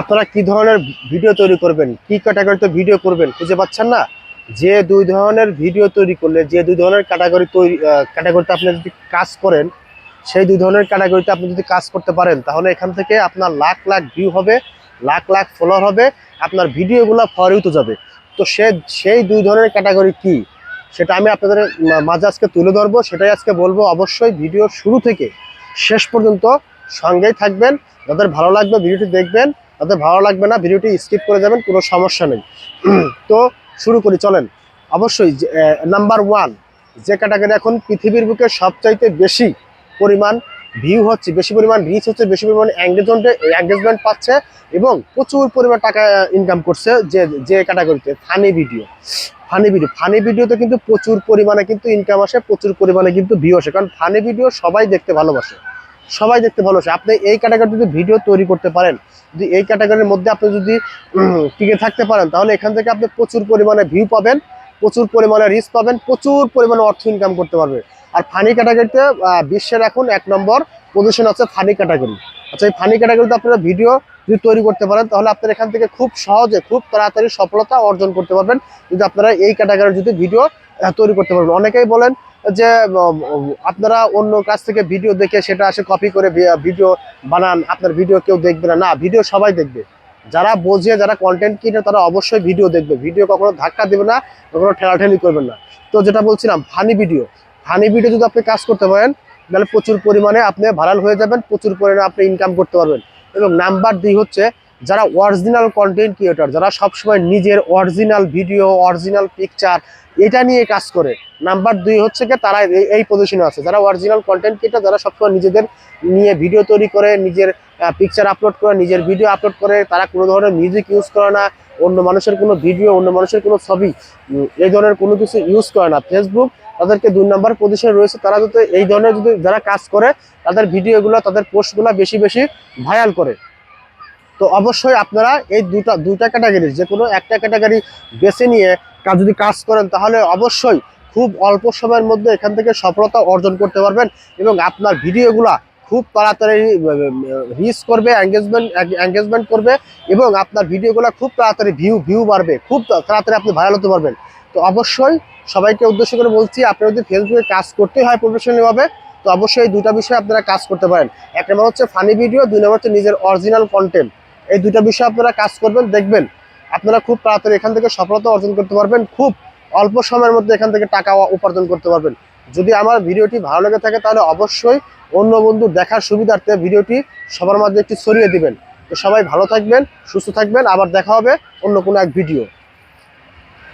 আপনারা কি ধরনের ভিডিও তৈরি করবেন? কি ক্যাটাগরিতে ভিডিও করবেন? খুঁজে পাচ্ছেন না? যে দুই ধরনের ভিডিও তৈরি করলে, যে দুই ধরনের ক্যাটাগরি তৈরি ক্যাটাগরিতে আপনি যদি কাজ করেন, সেই দুই ধরনের ক্যাটাগরিতে আপনি যদি কাজ করতে পারেন, তাহলে এখান থেকে আপনার লাখ লাখ ভিউ হবে, লাখ লাখ ফলোয়ার হবে, আপনার ভিডিওগুলো ফরিউতে যাবে। তো সে, সেই দুই ধরনের ক্যাটাগরি কি? সেটা আমি আপনাদের মাঝে আজকে তুলে ধরবো, সেটাই আজকে বলব। অবশ্যই ভিডিও শুরু থেকে শেষ পর্যন্ত সঙ্গেই থাকবেন। যাদের ভালো লাগবে ভিডিওটি দেখবেন। তাদের ভালো লাগবে না, ভিডিওটি স্কিপ করে যাবেন, কোনো সমস্যা নেই। তো শুরু করি, চলেন। অবশ্যই নাম্বার ওয়ান যে ক্যাটাগরি এখন পৃথিবীর বুকে সবচাইতে বেশি পরিমাণ ভিউ হচ্ছে, বেশি পরিমাণ রিচ হচ্ছে, বেশি পরিমাণ এঙ্গেজমেন্টে এঙ্গেজমেন্ট পাচ্ছে এবং প্রচুর পরিমাণ টাকা ইনকাম করছে যে যে ক্যাটাগরিতে funny video funny video funny ভিডিওতে কিন্তু প্রচুর পরিমাণে কিন্তু ইনকাম আসে, প্রচুর পরিমাণে কিন্তু ভিউ আসে। কারণ ফানি ভিডিও সবাই দেখতে ভালোবাসে। সবাই দেখতে ভালোবাসে। আপনি এই ক্যাটাগরি যদি ভিডিও তৈরি করতে পারেন, যদি এই ক্যাটাগরির মধ্যে আপনি যদি টিকে থাকতে পারেন, তাহলে এখান থেকে আপনি প্রচুর পরিমাণে ভিউ পাবেন, প্রচুর পরিমাণে রিস্ক পাবেন, প্রচুর পরিমাণে অর্থ ইনকাম করতে পারবে। আর ফানি ক্যাটাগরিতে বিশ্বের এখন এক নম্বর পজিশন আছে ফানি ক্যাটাগরি আচ্ছা এই ফানি ক্যাটাগরিতে আপনারা ভিডিও যদি তৈরি করতে পারেন, তাহলে আপনারা এখান থেকে খুব সহজে, খুব তাড়াতাড়ি সফলতা অর্জন করতে পারবেন। যদি আপনারা এই ক্যাটাগরির যদি ভিডিও তৈরি করতে পারবেন। অনেকেই বলেন যে আপনারা অন্য কাছ থেকে ভিডিও দেখে সেটা আসে কপি করে ভিডিও বানান, আপনার ভিডিও কেউ দেখবে না। না ভিডিও সবাই দেখবে। যারা বোঝে, যারা কন্টেন্ট কিনে, তারা অবশ্যই ভিডিও দেখবে। ভিডিও কখনো ধাক্কা দেবে না, কখনো ঠেলাঠেলি করবেন না। তো যেটা বলছিলাম ফানি ভিডিও ফানি ভিডিও যদি আপনি কাজ করতে পারেন, তাহলে প্রচুর পরিমাণে আপনি ভাইরাল হয়ে যাবেন, প্রচুর পরিমাণে আপনি ইনকাম করতে পারবেন। এবং নাম্বার দুই হচ্ছে যারা অরিজিনাল কন্টেন্ট ক্রিয়েটর যারা সবসময় নিজের অরিজিনাল ভিডিও অরিজিনাল পিকচার এটা নিয়ে কাজ করে। নাম্বার দুই হচ্ছে কি তারা এই- পজিশনে আছে। যারা অরিজিনাল কন্টেন্ট ক্রিয়েটর যারা সবসময় নিজেদের নিয়ে ভিডিও তৈরি করে, নিজের পিকচার আপলোড করে, নিজের ভিডিও আপলোড করে, তারা কোনো ধরনের মিউজিক ইউজ করে না, অন্য মানুষের কোনো ভিডিও অন্য মানুষের কোনো ছবি এই ধরনের কোনো কিছু ইউজ করে না। ফেসবুক তাদেরকে দুই নম্বর পজিশনে রয়েছে। তারা যদি এই ধরনের যদি যারা কাজ করে, তাদের ভিডিওগুলো তাদের পোস্টগুলো বেশি বেশি ভাইরাল করে। তো অবশ্যই আপনারা এই দুটা দুটা ক্যাটাগরি যে কোনো একটা ক্যাটাগরি বেছে নিয়ে কাজ যদি কাজ করেন, তাহলে অবশ্যই খুব অল্প সময়ের মধ্যে এখান থেকে সফলতা অর্জন করতে পারবেন এবং আপনার ভিডিওগুলা খুব তাড়াতাড়ি রিচ করবে এঙ্গেজমেন্ট এঙ্গেজমেন্ট করবে এবং আপনার ভিডিওগুলো খুব তাড়াতাড়ি ভিউ ভিউ বাড়বে, খুব তাড়াতাড়ি আপনি ভাইরাল হতে পারবেন। তো অবশ্যই সবাইকে উদ্দেশ্য করে বলছি, আপনারা যদি ফেসবুকে কাজ করতে হয় প্রফেশনালিভাবে তো অবশ্যই দুটা বিষয়ে আপনারা কাজ করতে পারেন। এক নম্বর হচ্ছে ফানি ভিডিও দুই নম্বর হচ্ছে নিজের অরিজিনাল কন্টেন্ট এই দুটো বিষয়ে আপনারা কাজ করবেন, দেখবেন আপনারা খুব তাড়াতাড়ি এখান থেকে সফলতা অর্জন করতে পারবেন, খুব অল্প সময়ের মধ্যে এখান থেকে টাকা উপার্জন করতে পারবেন। যদি আমার ভিডিওটি ভালো লেগে থাকে তাহলে অবশ্যই অন্য বন্ধু দেখার সুবিধার্থে ভিডিওটি সবার মাঝে একটি ছড়িয়ে দিবেন। তো সবাই ভালো থাকবেন, সুস্থ থাকবেন, আবার দেখা হবে অন্য কোনো এক ভিডিও।